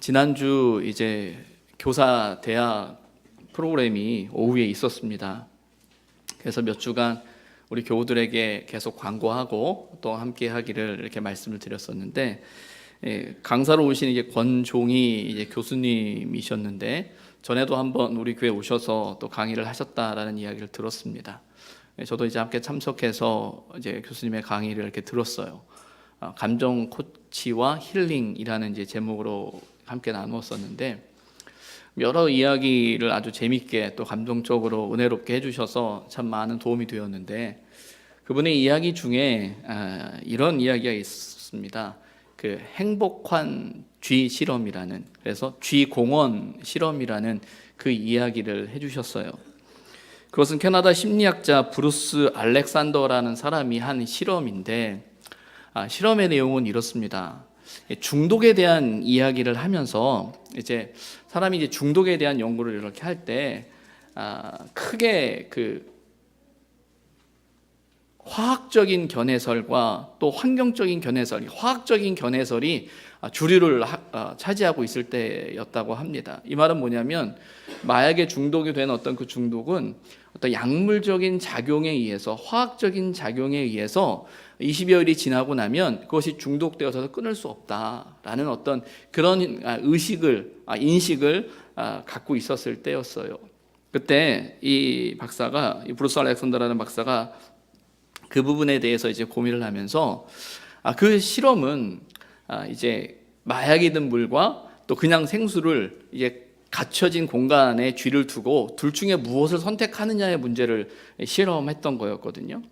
지난주 이제 교사 대학 프로그램이 오후에 있었습니다. 그래서 몇 주간 우리 교우들에게 계속 광고하고 또 함께 하기를 이렇게 말씀을 드렸었는데 예, 강사로 오신 이게 권종희 이제 교수님이셨는데 전에도 한번 우리 교회 오셔서 또 강의를 하셨다라는 이야기를 들었습니다. 예, 저도 이제 함께 참석해서 이제 교수님의 강의를 이렇게 들었어요. 아, 감정 코치와 힐링이라는 이제 제목으로 함께 나누었었는데 여러 이야기를 아주 재밌게 또 감동적으로 은혜롭게 해주셔서 참 많은 도움이 되었는데 그분의 이야기 중에 아, 이런 이야기가 있습니다. 그 행복한 쥐 실험이라는 그래서 쥐 공원 실험이라는 그 이야기를 해주셨어요. 그것은 캐나다 심리학자 브루스 알렉산더라는 사람이 한 실험인데 아, 실험의 내용은 이렇습니다. 중독에 대한 이야기를 하면서 이제 사람이 이제 중독에 대한 연구를 이렇게 할 때 아, 크게 그 화학적인 견해설과 또 환경적인 견해설, 화학적인 견해설이 아, 주류를 하- 아, 차지하고 있을 때였다고 합니다. 이 말은 뭐냐면 마약에 중독이 된 어떤 그 중독은 어떤 약물적인 작용에 의해서 화학적인 작용에 의해서 20여일이 지나고 나면 그것이 중독되어서 끊을 수 없다라는 어떤 그런 아, 의식을 아, 인식을 아, 갖고 있었을 때였어요. 그때 이 박사가 이 브루스 알렉산더라는 박사가 그 부분에 대해서 이제 고민을 하면서 아, 그 실험은 아, 이제 마약이 든 물과 또 그냥 생수를 이제 갇혀진 공간에 쥐를 두고 둘 중에 무엇을 선택하느냐의 문제를 실험했던 거였거든요.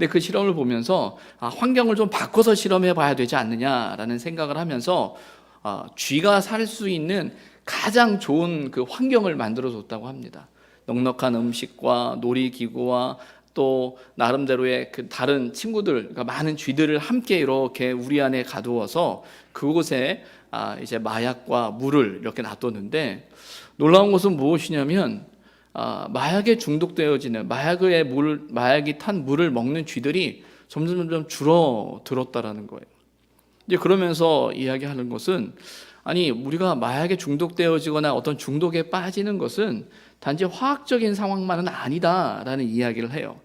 근데 그 실험을 보면서 아, 환경을 좀 바꿔서 실험해 봐야 되지 않느냐라는 생각을 하면서 아, 쥐가 살 수 있는 가장 좋은 그 환경을 만들어 줬다고 합니다. 넉넉한 음식과 놀이기구와 또 나름대로의 그 다른 친구들, 그러니까 많은 쥐들을 함께 이렇게 우리 안에 가두어서 그곳에 아, 이제 마약과 물을 이렇게 놔뒀는데 놀라운 것은 무엇이냐면 아, 마약에 중독되어지는 마약의 물, 마약이 탄 물을 먹는 쥐들이 점점 점점 줄어들었다라는 거예요. 이제 그러면서 이야기하는 것은 아니 우리가 마약에 중독되어지거나 어떤 중독에 빠지는 것은 단지 화학적인 상황만은 아니다라는 이야기를 해요.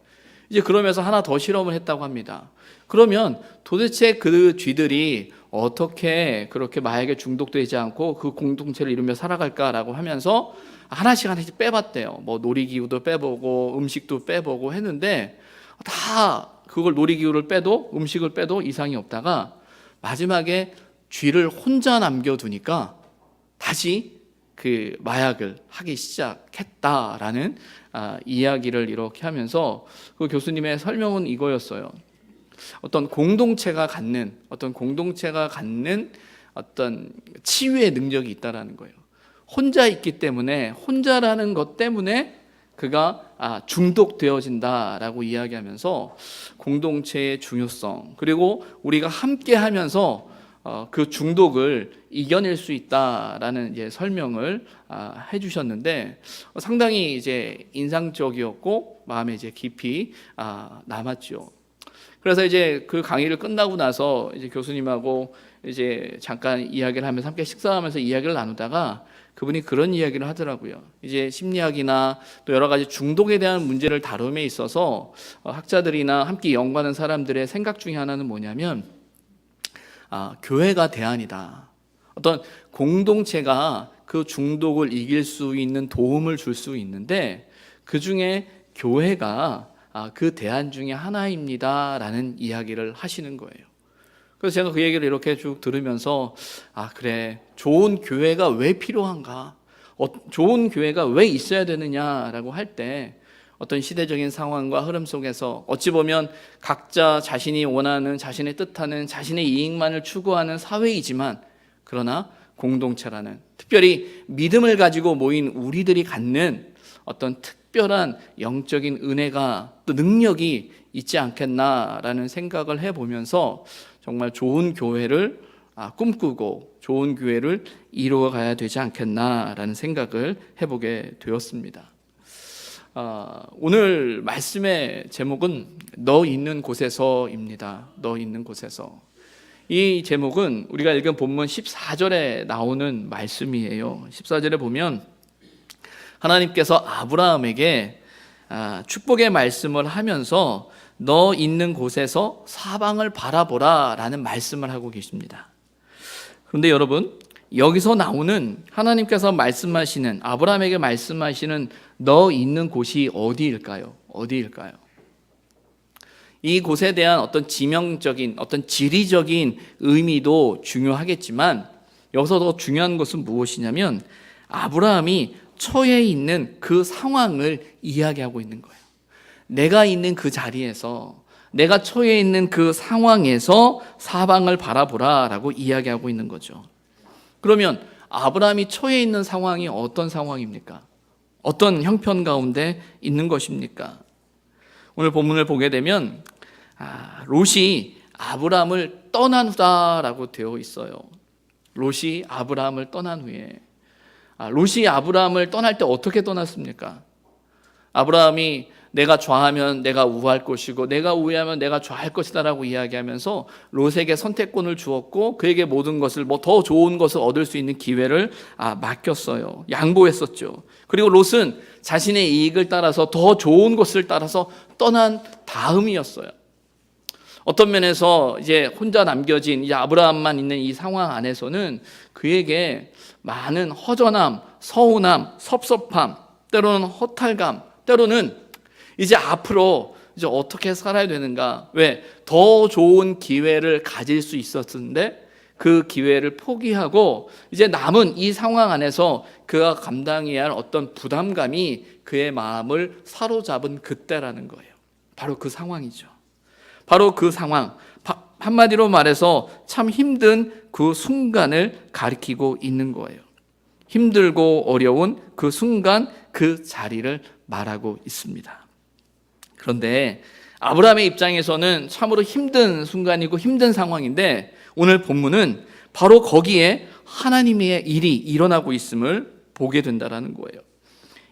이제 그러면서 하나 더 실험을 했다고 합니다. 그러면 도대체 그 쥐들이 어떻게 그렇게 마약에 중독되지 않고 그 공동체를 이루며 살아갈까라고 하면서 하나씩 하나씩 빼봤대요. 뭐 놀이기구도 빼보고 음식도 빼보고 했는데 다 그걸 놀이기구를 빼도 음식을 빼도 이상이 없다가 마지막에 쥐를 혼자 남겨두니까 다시 그 마약을 하기 시작했다라는 아, 이야기를 이렇게 하면서 그 교수님의 설명은 이거였어요. 어떤 공동체가 갖는 어떤 공동체가 갖는 어떤 치유의 능력이 있다라는 거예요. 혼자 있기 때문에 혼자라는 것 때문에 그가 아, 중독되어진다라고 이야기하면서 공동체의 중요성 그리고 우리가 함께 하면서 어, 그 중독을 이겨낼 수 있다라는 이제 설명을 아, 해주셨는데 어, 상당히 이제 인상적이었고 마음에 이제 깊이 아, 남았죠. 그래서 이제 그 강의를 끝나고 나서 이제 교수님하고 이제 잠깐 이야기를 하면서 함께 식사하면서 이야기를 나누다가 그분이 그런 이야기를 하더라고요. 이제 심리학이나 또 여러 가지 중독에 대한 문제를 다룸에 있어서 어, 학자들이나 함께 연구하는 사람들의 생각 중에 하나는 뭐냐면 아, 교회가 대안이다. 어떤 공동체가 그 중독을 이길 수 있는 도움을 줄 수 있는데 그 중에 교회가 아, 그 대안 중에 하나입니다라는 이야기를 하시는 거예요. 그래서 제가 그 얘기를 이렇게 쭉 들으면서 아 그래 좋은 교회가 왜 필요한가? 어, 좋은 교회가 왜 있어야 되느냐라고 할 때 어떤 시대적인 상황과 흐름 속에서 어찌 보면 각자 자신이 원하는 자신의 뜻하는 자신의 이익만을 추구하는 사회이지만 그러나 공동체라는 특별히 믿음을 가지고 모인 우리들이 갖는 어떤 특별한 영적인 은혜가 또 능력이 있지 않겠나라는 생각을 해보면서 정말 좋은 교회를 아, 꿈꾸고 좋은 교회를 이루어 가야 되지 않겠나라는 생각을 해보게 되었습니다. 아, 오늘 말씀의 제목은 너 있는 곳에서입니다. 너 있는 곳에서 이 제목은 우리가 읽은 본문 14절에 나오는 말씀이에요. 14절에 보면 하나님께서 아브라함에게 아, 축복의 말씀을 하면서 너 있는 곳에서 사방을 바라보라 라는 말씀을 하고 계십니다. 그런데 여러분 여기서 나오는 하나님께서 말씀하시는 아브라함에게 말씀하시는 너 있는 곳이 어디일까요? 어디일까요? 이 곳에 대한 어떤 지명적인 어떤 지리적인 의미도 중요하겠지만 여기서 더 중요한 것은 무엇이냐면 아브라함이 처해 있는 그 상황을 이야기하고 있는 거예요. 내가 있는 그 자리에서 내가 처해 있는 그 상황에서 사방을 바라보라라고 이야기하고 있는 거죠. 그러면 아브라함이 처해 있는 상황이 어떤 상황입니까? 어떤 형편 가운데 있는 것입니까? 오늘 본문을 보게 되면 아, 롯이 아브라함을 떠난 후다라고 되어 있어요. 롯이 아브라함을 떠난 후에 아, 롯이 아브라함을 떠날 때 어떻게 떠났습니까? 아브라함이 내가 좌하면 내가 우할 것이고 내가 우하면 내가 좌할 것이다라고 이야기하면서 롯에게 선택권을 주었고 그에게 모든 것을 뭐 더 좋은 것을 얻을 수 있는 기회를 아, 맡겼어요. 양보했었죠. 그리고 롯은 자신의 이익을 따라서 더 좋은 것을 따라서 떠난 다음이었어요. 어떤 면에서 이제 혼자 남겨진 이제 아브라함만 있는 이 상황 안에서는 그에게 많은 허전함, 서운함, 섭섭함, 때로는 허탈감, 때로는 이제 앞으로 이제 어떻게 살아야 되는가? 왜? 더 좋은 기회를 가질 수 있었는데 그 기회를 포기하고 이제 남은 이 상황 안에서 그가 감당해야 할 어떤 부담감이 그의 마음을 사로잡은 그때라는 거예요. 바로 그 상황이죠. 바로 그 상황, 한마디로 말해서 참 힘든 그 순간을 가리키고 있는 거예요. 힘들고 어려운 그 순간 그 자리를 말하고 있습니다. 그런데 아브라함의 입장에서는 참으로 힘든 순간이고 힘든 상황인데 오늘 본문은 바로 거기에 하나님의 일이 일어나고 있음을 보게 된다라는 거예요.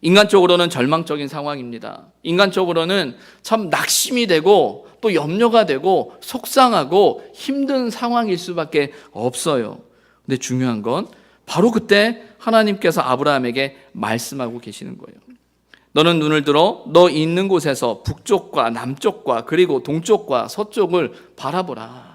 인간적으로는 절망적인 상황입니다. 인간적으로는 참 낙심이 되고 또 염려가 되고 속상하고 힘든 상황일 수밖에 없어요. 근데 중요한 건 바로 그때 하나님께서 아브라함에게 말씀하고 계시는 거예요. 너는 눈을 들어 너 있는 곳에서 북쪽과 남쪽과 그리고 동쪽과 서쪽을 바라보라.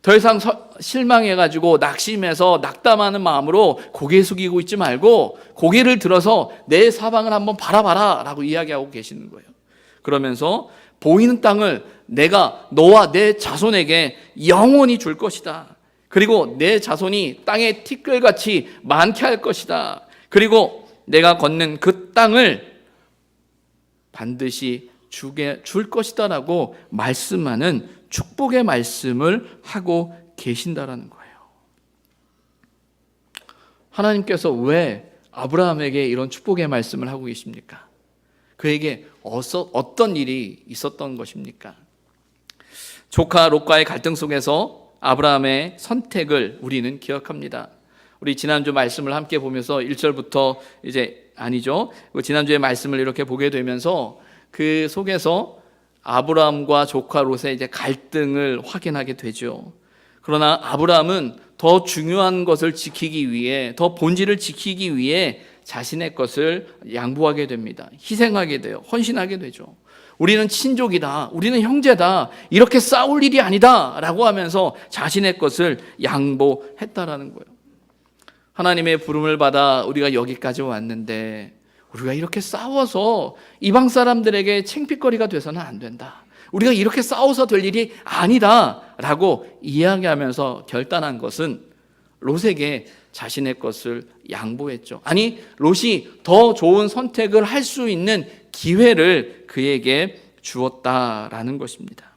더 이상 실망해가지고 낙심해서 낙담하는 마음으로 고개 숙이고 있지 말고 고개를 들어서 내 사방을 한번 바라봐라 라고 이야기하고 계시는 거예요. 그러면서 보이는 땅을 내가 너와 내 자손에게 영원히 줄 것이다. 그리고 내 자손이 땅에 티끌같이 많게 할 것이다. 그리고 내가 걷는 그 땅을 반드시 주게 줄 것이다라고 말씀하는 축복의 말씀을 하고 계신다라는 거예요. 하나님께서 왜 아브라함에게 이런 축복의 말씀을 하고 계십니까? 그에게 어서, 어떤 일이 있었던 것입니까? 조카 롯과의 갈등 속에서 아브라함의 선택을 우리는 기억합니다. 우리 지난주 말씀을 함께 보면서 1절부터 이제 아니죠. 지난주의 말씀을 이렇게 보게 되면서 그 속에서 아브라함과 조카 롯의 이제 갈등을 확인하게 되죠. 그러나 아브라함은 더 중요한 것을 지키기 위해 더 본질을 지키기 위해 자신의 것을 양보하게 됩니다. 희생하게 돼요. 헌신하게 되죠. 우리는 친족이다. 우리는 형제다. 이렇게 싸울 일이 아니다. 라고 하면서 자신의 것을 양보했다라는 거예요. 하나님의 부름을 받아 우리가 여기까지 왔는데 우리가 이렇게 싸워서 이방 사람들에게 챙피거리가 돼서는 안 된다. 우리가 이렇게 싸워서 될 일이 아니다. 라고 이야기하면서 결단한 것은 롯에게 자신의 것을 양보했죠. 아니, 롯이 더 좋은 선택을 할 수 있는 기회를 그에게 주었다라는 것입니다.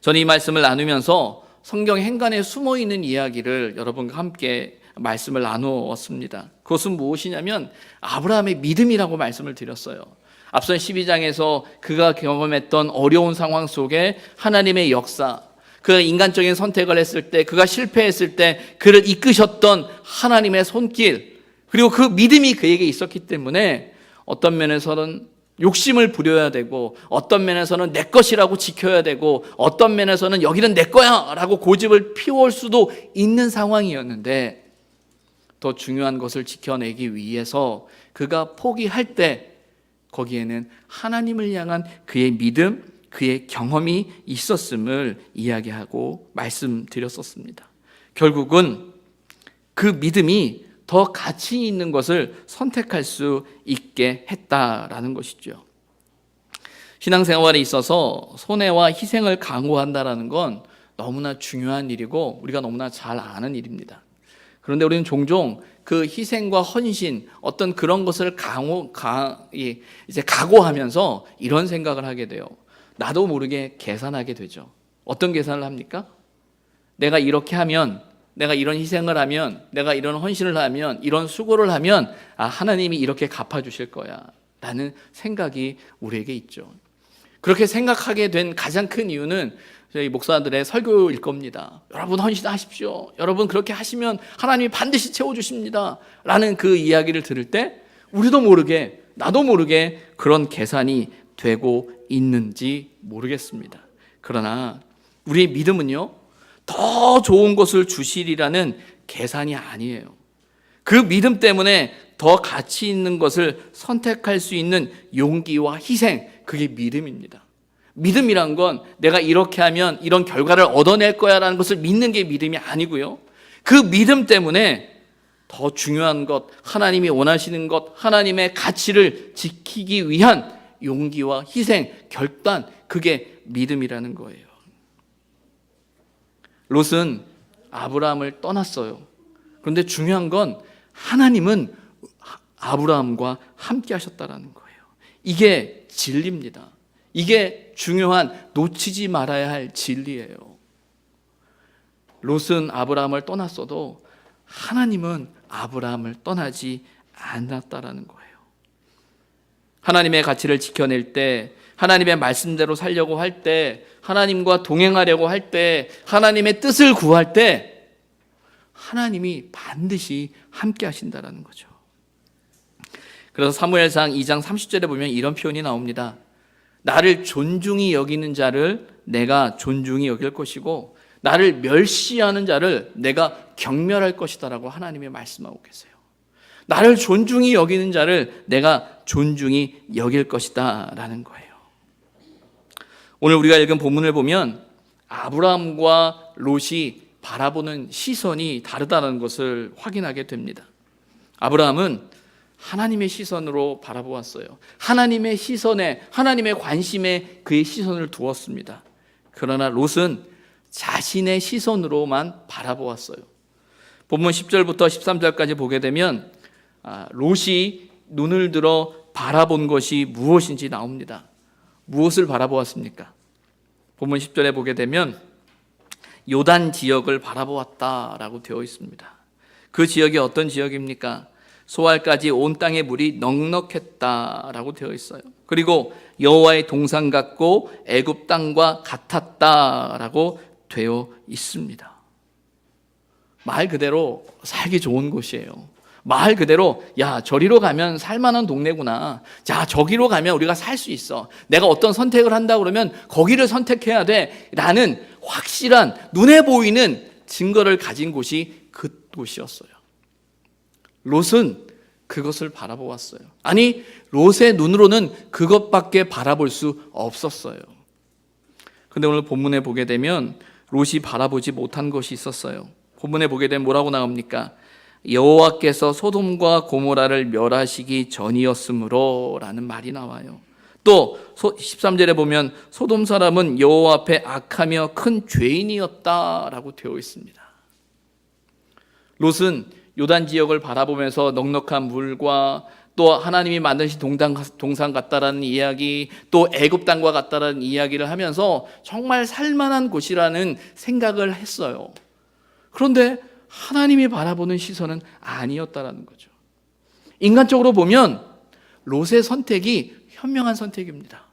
저는 이 말씀을 나누면서 성경 행간에 숨어 있는 이야기를 여러분과 함께 말씀을 나누었습니다. 그것은 무엇이냐면 아브라함의 믿음이라고 말씀을 드렸어요. 앞선 12장에서 그가 경험했던 어려운 상황 속에 하나님의 역사, 그 인간적인 선택을 했을 때, 그가 실패했을 때 그를 이끄셨던 하나님의 손길, 그리고 그 믿음이 그에게 있었기 때문에 어떤 면에서는 욕심을 부려야 되고 어떤 면에서는 내 것이라고 지켜야 되고 어떤 면에서는 여기는 내 거야라고 고집을 피워올 수도 있는 상황이었는데 더 중요한 것을 지켜내기 위해서 그가 포기할 때 거기에는 하나님을 향한 그의 믿음, 그의 경험이 있었음을 이야기하고 말씀드렸었습니다. 결국은 그 믿음이 더 가치 있는 것을 선택할 수 있게 했다라는 것이죠. 신앙생활에 있어서 손해와 희생을 강구한다라는 건 너무나 중요한 일이고 우리가 너무나 잘 아는 일입니다. 그런데 우리는 종종 그 희생과 헌신 어떤 그런 것을 강호 가, 이제 각오하면서 이런 생각을 하게 돼요. 나도 모르게 계산하게 되죠. 어떤 계산을 합니까? 내가 이렇게 하면 내가 이런 희생을 하면 내가 이런 헌신을 하면 이런 수고를 하면 아 하나님이 이렇게 갚아 주실 거야. 라는 생각이 우리에게 있죠. 그렇게 생각하게 된 가장 큰 이유는 저희 목사들의 설교일 겁니다. 여러분 헌신하십시오. 여러분 그렇게 하시면 하나님이 반드시 채워 주십니다. 라는 그 이야기를 들을 때 우리도 모르게 나도 모르게 그런 계산이 되고 있는지 모르겠습니다. 그러나 우리의 믿음은요. 더 좋은 것을 주시리라는 계산이 아니에요. 그 믿음 때문에 더 가치 있는 것을 선택할 수 있는 용기와 희생, 그게 믿음입니다. 믿음이란 건 내가 이렇게 하면 이런 결과를 얻어낼 거야 라는 것을 믿는 게 믿음이 아니고요. 그 믿음 때문에 더 중요한 것, 하나님이 원하시는 것, 하나님의 가치를 지키기 위한 용기와 희생, 결단, 그게 믿음이라는 거예요. 롯은 아브라함을 떠났어요. 그런데 중요한 건 하나님은 아브라함과 함께 하셨다라는 거예요. 이게 진리입니다. 이게 중요한 놓치지 말아야 할 진리예요. 롯은 아브라함을 떠났어도 하나님은 아브라함을 떠나지 않았다라는 거예요. 하나님의 가치를 지켜낼 때 하나님의 말씀대로 살려고 할 때, 하나님과 동행하려고 할 때, 하나님의 뜻을 구할 때, 하나님이 반드시 함께 하신다라는 거죠. 그래서 사무엘상 2장 30절에 보면 이런 표현이 나옵니다. 나를 존중히 여기는 자를 내가 존중히 여길 것이고, 나를 멸시하는 자를 내가 경멸할 것이다라고 하나님이 말씀하고 계세요. 나를 존중히 여기는 자를 내가 존중히 여길 것이다라는 거예요. 오늘 우리가 읽은 본문을 보면 아브라함과 롯이 바라보는 시선이 다르다는 것을 확인하게 됩니다. 아브라함은 하나님의 시선으로 바라보았어요. 하나님의 시선에, 하나님의 관심에 그의 시선을 두었습니다. 그러나 롯은 자신의 시선으로만 바라보았어요. 본문 10절부터 13절까지 보게 되면 아, 롯이 눈을 들어 바라본 것이 무엇인지 나옵니다. 무엇을 바라보았습니까? 본문 10절에 보게 되면 요단 지역을 바라보았다라고 되어 있습니다. 그 지역이 어떤 지역입니까? 소알까지 온 땅의 물이 넉넉했다라고 되어 있어요. 그리고 여호와의 동산 같고 애굽 땅과 같았다라고 되어 있습니다. 말 그대로 살기 좋은 곳이에요. 말 그대로 야 저리로 가면 살만한 동네구나. 자 저기로 가면 우리가 살 수 있어. 내가 어떤 선택을 한다 그러면 거기를 선택해야 돼. 라는 확실한 눈에 보이는 증거를 가진 곳이 그 곳이었어요. 롯은 그것을 바라보았어요. 아니 롯의 눈으로는 그것밖에 바라볼 수 없었어요. 근데 오늘 본문에 보게 되면 롯이 바라보지 못한 것이 있었어요. 본문에 보게 되면 뭐라고 나옵니까? 여호와께서 소돔과 고모라를 멸하시기 전이었으므로 라는 말이 나와요. 또 13절에 보면 소돔 사람은 여호와 앞에 악하며 큰 죄인이었다라고 되어 있습니다. 롯은 요단 지역을 바라보면서 넉넉한 물과 또 하나님이 만드신 동산, 동산 같다라는 이야기, 또 애굽 땅과 같다라는 이야기를 하면서 정말 살만한 곳이라는 생각을 했어요. 그런데 하나님이 바라보는 시선은 아니었다라는 거죠. 인간적으로 보면 롯의 선택이 현명한 선택입니다.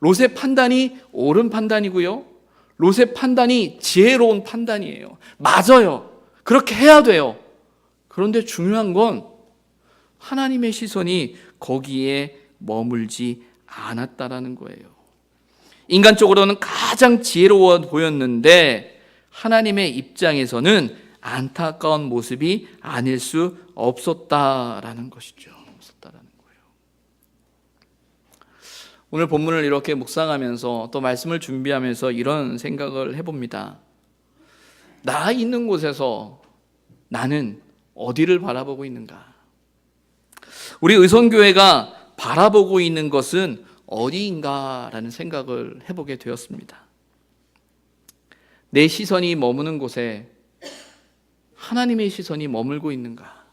롯의 판단이 옳은 판단이고요. 롯의 판단이 지혜로운 판단이에요. 맞아요. 그렇게 해야 돼요. 그런데 중요한 건 하나님의 시선이 거기에 머물지 않았다라는 거예요. 인간적으로는 가장 지혜로워 보였는데 하나님의 입장에서는 안타까운 모습이 아닐 수 없었다라는 것이죠. 없었다라는 거예요. 오늘 본문을 이렇게 묵상하면서 또 말씀을 준비하면서 이런 생각을 해봅니다. 나 있는 곳에서 나는 어디를 바라보고 있는가? 우리 의성교회가 바라보고 있는 것은 어디인가라는 생각을 해보게 되었습니다. 내 시선이 머무는 곳에 하나님의 시선이 머물고 있는가?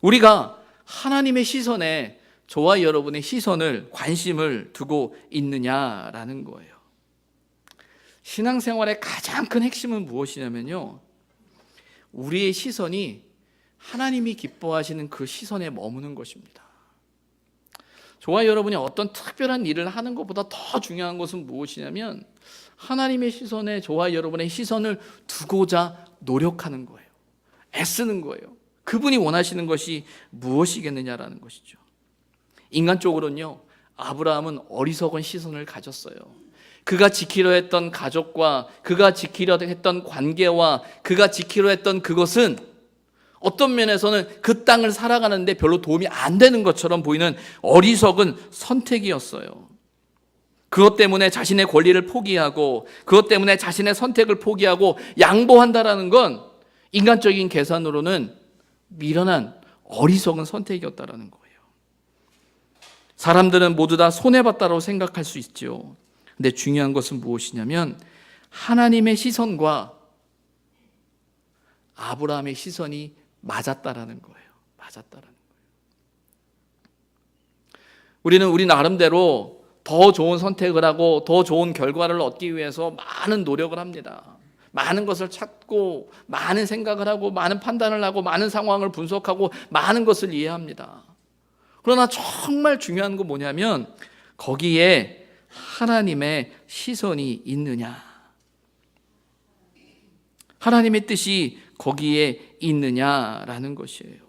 우리가 하나님의 시선에 저와 여러분의 시선을 관심을 두고 있느냐라는 거예요. 신앙생활의 가장 큰 핵심은 무엇이냐면요. 우리의 시선이 하나님이 기뻐하시는 그 시선에 머무는 것입니다. 저와 여러분이 어떤 특별한 일을 하는 것보다 더 중요한 것은 무엇이냐면 하나님의 시선에 저와 여러분의 시선을 두고자 노력하는 거예요. 애쓰는 거예요. 그분이 원하시는 것이 무엇이겠느냐라는 것이죠. 인간적으로는요, 아브라함은 어리석은 시선을 가졌어요. 그가 지키려 했던 가족과 그가 지키려 했던 관계와 그가 지키려 했던 그것은 어떤 면에서는 그 땅을 살아가는데 별로 도움이 안 되는 것처럼 보이는 어리석은 선택이었어요. 그것 때문에 자신의 권리를 포기하고 그것 때문에 자신의 선택을 포기하고 양보한다라는 건 인간적인 계산으로는 미련한 어리석은 선택이었다라는 거예요. 사람들은 모두 다 손해봤다고 생각할 수 있죠. 근데 중요한 것은 무엇이냐면 하나님의 시선과 아브라함의 시선이 맞았다라는 거예요. 맞았다라는 거예요. 우리는 우리 나름대로 더 좋은 선택을 하고 더 좋은 결과를 얻기 위해서 많은 노력을 합니다. 많은 것을 찾고 많은 생각을 하고 많은 판단을 하고 많은 상황을 분석하고 많은 것을 이해합니다. 그러나 정말 중요한 건 뭐냐면 거기에 하나님의 시선이 있느냐. 하나님의 뜻이 거기에 있느냐라는 것이에요.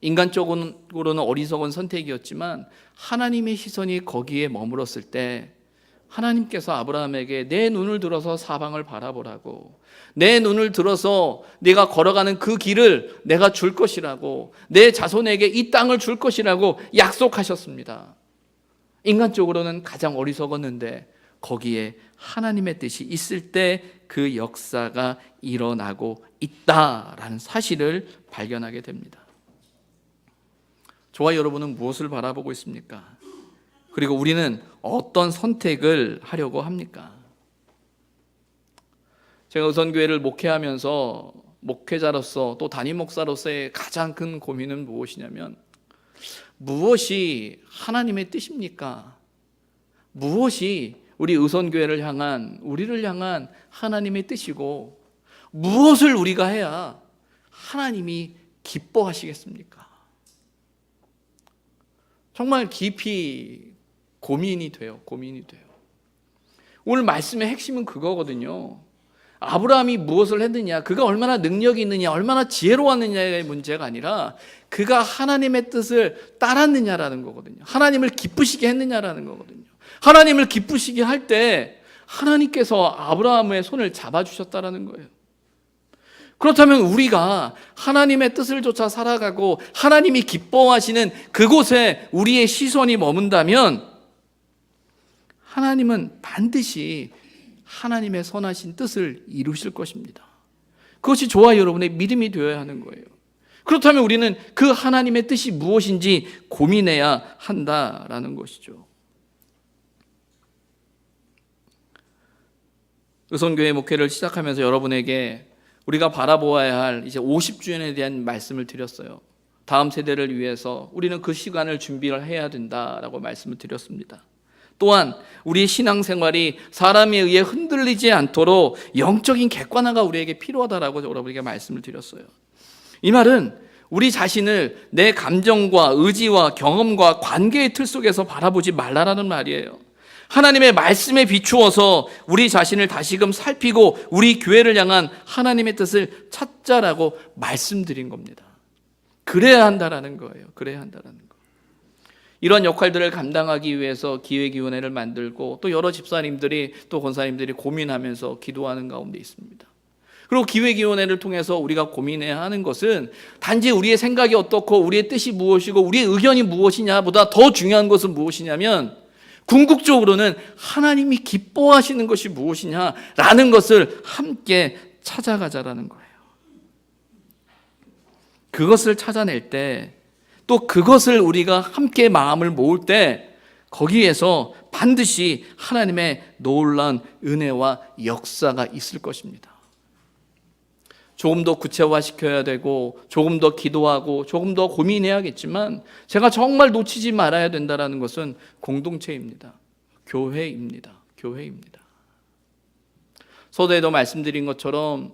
인간적으로는 어리석은 선택이었지만 하나님의 시선이 거기에 머물었을 때 하나님께서 아브라함에게 내 눈을 들어서 사방을 바라보라고 내 눈을 들어서 네가 걸어가는 그 길을 내가 줄 것이라고 내 자손에게 이 땅을 줄 것이라고 약속하셨습니다. 인간적으로는 가장 어리석었는데 거기에 하나님의 뜻이 있을 때 그 역사가 일어나고 있다라는 사실을 발견하게 됩니다. 저와 여러분은 무엇을 바라보고 있습니까? 그리고 우리는 어떤 선택을 하려고 합니까? 제가 우선교회를 목회하면서 목회자로서 또 담임 목사로서의 가장 큰 고민은 무엇이냐면 무엇이 하나님의 뜻입니까? 무엇이 우리 의선교회를 향한 우리를 향한 하나님의 뜻이고 무엇을 우리가 해야 하나님이 기뻐하시겠습니까? 정말 깊이 고민이 돼요. 고민이 돼요. 오늘 말씀의 핵심은 그거거든요. 아브라함이 무엇을 했느냐, 그가 얼마나 능력이 있느냐, 얼마나 지혜로웠느냐의 문제가 아니라 그가 하나님의 뜻을 따랐느냐라는 거거든요. 하나님을 기쁘시게 했느냐라는 거거든요. 하나님을 기쁘시게 할 때 하나님께서 아브라함의 손을 잡아주셨다라는 거예요. 그렇다면 우리가 하나님의 뜻을 쫓아 살아가고 하나님이 기뻐하시는 그곳에 우리의 시선이 머문다면 하나님은 반드시 하나님의 선하신 뜻을 이루실 것입니다. 그것이 저와 여러분의 믿음이 되어야 하는 거예요. 그렇다면 우리는 그 하나님의 뜻이 무엇인지 고민해야 한다라는 것이죠. 의성교회 목회를 시작하면서 여러분에게 우리가 바라보아야 할 이제 50주년에 대한 말씀을 드렸어요. 다음 세대를 위해서 우리는 그 시간을 준비를 해야 된다라고 말씀을 드렸습니다. 또한 우리 신앙생활이 사람에 의해 흔들리지 않도록 영적인 객관화가 우리에게 필요하다라고 여러분에게 말씀을 드렸어요. 이 말은 우리 자신을 내 감정과 의지와 경험과 관계의 틀 속에서 바라보지 말라라는 말이에요. 하나님의 말씀에 비추어서 우리 자신을 다시금 살피고 우리 교회를 향한 하나님의 뜻을 찾자라고 말씀드린 겁니다. 그래야 한다라는 거예요. 그래야 한다라는 거. 이런 역할들을 감당하기 위해서 기획위원회를 만들고 또 여러 집사님들이 또 권사님들이 고민하면서 기도하는 가운데 있습니다. 그리고 기획위원회를 통해서 우리가 고민해야 하는 것은 단지 우리의 생각이 어떻고 우리의 뜻이 무엇이고 우리의 의견이 무엇이냐보다 더 중요한 것은 무엇이냐면 궁극적으로는 하나님이 기뻐하시는 것이 무엇이냐라는 것을 함께 찾아가자라는 거예요. 그것을 찾아낼 때 또 그것을 우리가 함께 마음을 모을 때 거기에서 반드시 하나님의 놀라운 은혜와 역사가 있을 것입니다. 조금 더 구체화시켜야 되고 조금 더 기도하고 조금 더 고민해야겠지만 제가 정말 놓치지 말아야 된다라는 것은 공동체입니다. 교회입니다. 교회입니다. 서두에도 말씀드린 것처럼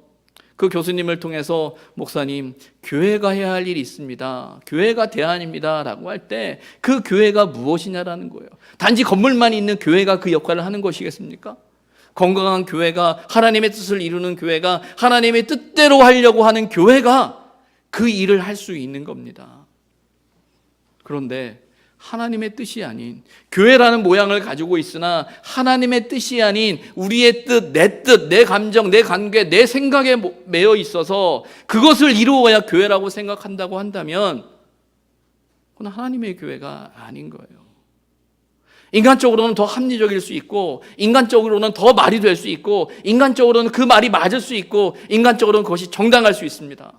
그 교수님을 통해서 목사님 교회가 해야 할 일이 있습니다. 교회가 대안입니다라고 할 때 그 교회가 무엇이냐라는 거예요. 단지 건물만 있는 교회가 그 역할을 하는 것이겠습니까? 건강한 교회가 하나님의 뜻을 이루는 교회가 하나님의 뜻대로 하려고 하는 교회가 그 일을 할 수 있는 겁니다. 그런데 하나님의 뜻이 아닌 교회라는 모양을 가지고 있으나 하나님의 뜻이 아닌 우리의 뜻, 내 뜻, 내 감정, 내 관계, 내 생각에 매여 있어서 그것을 이루어야 교회라고 생각한다고 한다면 그건 하나님의 교회가 아닌 거예요. 인간적으로는 더 합리적일 수 있고, 인간적으로는 더 말이 될 수 있고, 인간적으로는 그 말이 맞을 수 있고, 인간적으로는 그것이 정당할 수 있습니다.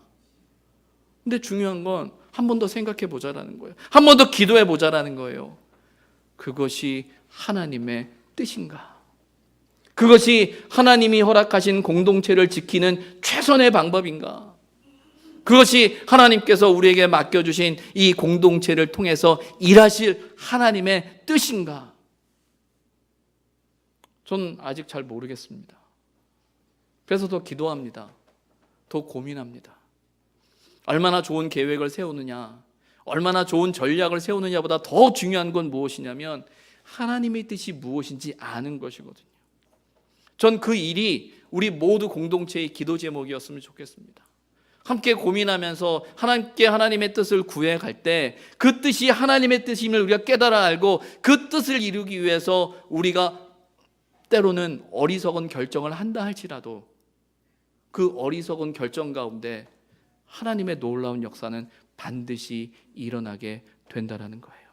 근데 중요한 건 한 번 더 생각해 보자라는 거예요. 한 번 더 기도해 보자라는 거예요. 그것이 하나님의 뜻인가? 그것이 하나님이 허락하신 공동체를 지키는 최선의 방법인가? 그것이 하나님께서 우리에게 맡겨주신 이 공동체를 통해서 일하실 하나님의 뜻인가? 전 아직 잘 모르겠습니다. 그래서 더 기도합니다. 더 고민합니다. 얼마나 좋은 계획을 세우느냐, 얼마나 좋은 전략을 세우느냐보다 더 중요한 건 무엇이냐면 하나님의 뜻이 무엇인지 아는 것이거든요. 전 그 일이 우리 모두 공동체의 기도 제목이었으면 좋겠습니다. 함께 고민하면서 하나님께 하나님의 뜻을 구해 갈 때 그 뜻이 하나님의 뜻임을 우리가 깨달아 알고 그 뜻을 이루기 위해서 우리가 때로는 어리석은 결정을 한다 할지라도 그 어리석은 결정 가운데 하나님의 놀라운 역사는 반드시 일어나게 된다라는 거예요.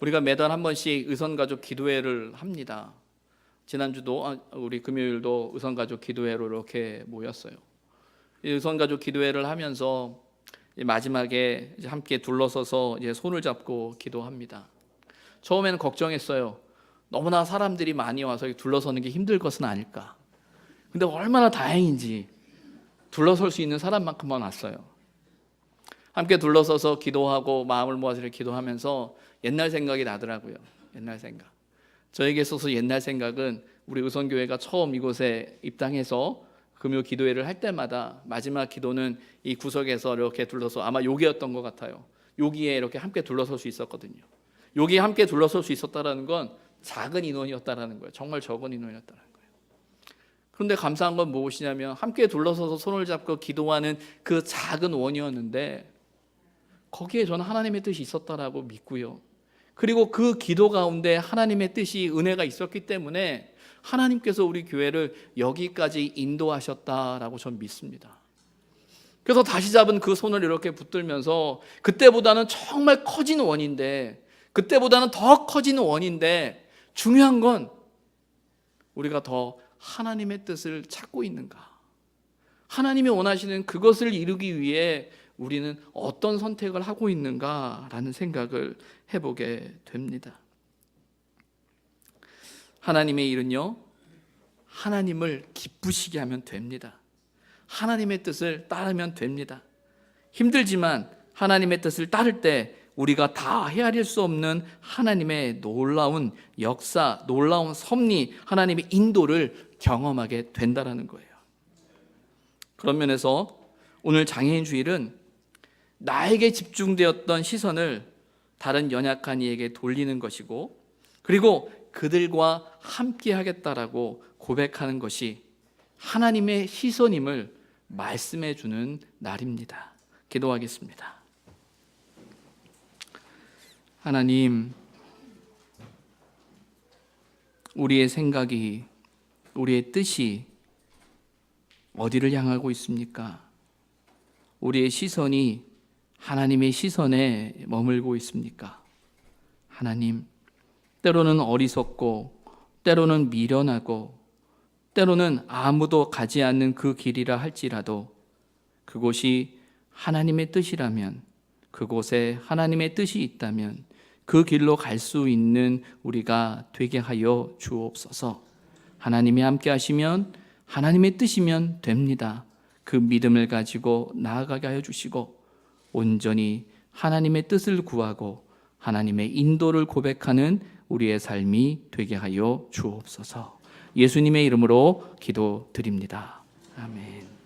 우리가 매달 한 번씩 의선가족 기도회를 합니다. 지난주도 아, 우리 금요일도 의선가족 기도회로 이렇게 모였어요. 의선가족 기도회를 하면서 마지막에 함께 둘러서서 손을 잡고 기도합니다. 처음에는 걱정했어요. 너무나 사람들이 많이 와서 둘러서는 게 힘들 것은 아닐까. 근데 얼마나 다행인지 둘러설 수 있는 사람만큼만 왔어요. 함께 둘러서서 기도하고 마음을 모아서 기도하면서 옛날 생각이 나더라고요. 옛날 생각. 저에게 있어서 옛날 생각은 우리 의선교회가 처음 이곳에 입당해서 금요 기도회를 할 때마다 마지막 기도는 이 구석에서 이렇게 둘러서 아마 여기였던 것 같아요. 여기에 이렇게 함께 둘러설 수 있었거든요. 여기에 함께 둘러설 수 있었다라는 건 작은 인원이었다라는 거예요. 정말 적은 인원이었다는 거예요. 그런데 감사한 건 무엇이냐면 함께 둘러서서 손을 잡고 기도하는 그 작은 원이었는데 거기에 저는 하나님의 뜻이 있었다라고 믿고요. 그리고 그 기도 가운데 하나님의 뜻이 은혜가 있었기 때문에 하나님께서 우리 교회를 여기까지 인도하셨다라고 저는 믿습니다. 그래서 다시 잡은 그 손을 이렇게 붙들면서 그때보다는 정말 커진 원인데 그때보다는 더 커지는 원인데 중요한 건 우리가 더 하나님의 뜻을 찾고 있는가? 하나님이 원하시는 그것을 이루기 위해 우리는 어떤 선택을 하고 있는가라는 생각을 해보게 됩니다. 하나님의 일은요, 하나님을 기쁘시게 하면 됩니다. 하나님의 뜻을 따르면 됩니다. 힘들지만 하나님의 뜻을 따를 때 우리가 다 헤아릴 수 없는 하나님의 놀라운 역사, 놀라운 섭리, 하나님의 인도를 경험하게 된다라는 거예요. 그런 면에서 오늘 장애인 주일은 나에게 집중되었던 시선을 다른 연약한 이에게 돌리는 것이고 그리고 그들과 함께 하겠다라고 고백하는 것이 하나님의 시선임을 말씀해 주는 날입니다. 기도하겠습니다. 하나님, 우리의 생각이, 우리의 뜻이 어디를 향하고 있습니까? 우리의 시선이 하나님의 시선에 머물고 있습니까? 하나님, 때로는 어리석고, 때로는 미련하고, 때로는 아무도 가지 않는 그 길이라 할지라도 그곳이 하나님의 뜻이라면, 그곳에 하나님의 뜻이 있다면 그 길로 갈 수 있는 우리가 되게 하여 주옵소서. 하나님이 함께 하시면 하나님의 뜻이면 됩니다. 그 믿음을 가지고 나아가게 하여 주시고 온전히 하나님의 뜻을 구하고 하나님의 인도를 고백하는 우리의 삶이 되게 하여 주옵소서. 예수님의 이름으로 기도드립니다. 아멘.